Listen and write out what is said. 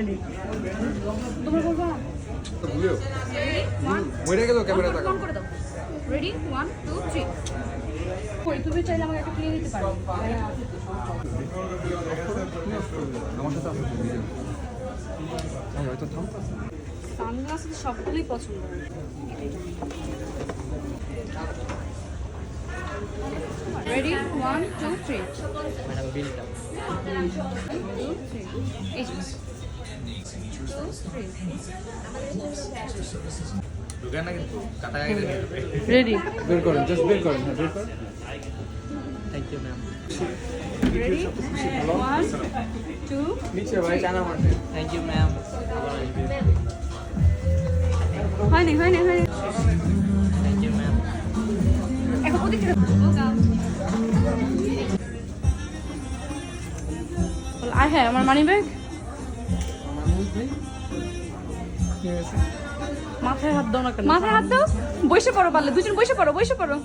Ready তোমরা one মরে গেল ক্যামেরা তাকাও। করে দাও। রেডি ওয়ান টু থ্রি কই তুমি চাইলে আমাকে একটা কিনে দিতে পারো। আমার সাথে আসো ভিডিও আমি হয়তো থাম। সানগ্লাস সবগুলোই পছন্দ। Ready one two three madam বিলটা এই রেডি বের করেন জাস্ট বের করেন হ্যাঁ বের করেন। Thank you ma'am ready one two নিচে ভাই মারতে থ্যাংক ইউ ম্যাম হয়নি হয়নি হয়নি। থ্যাংক ইউ ম্যাম এখন ওদিক আর হ্যাঁ আমার মানি ব্যাগ মাথায় হাত দাও না মাথায় হাত দাও। বসে পড়ো পারলে। দুজন বসে পড়ো বসে পড়ো।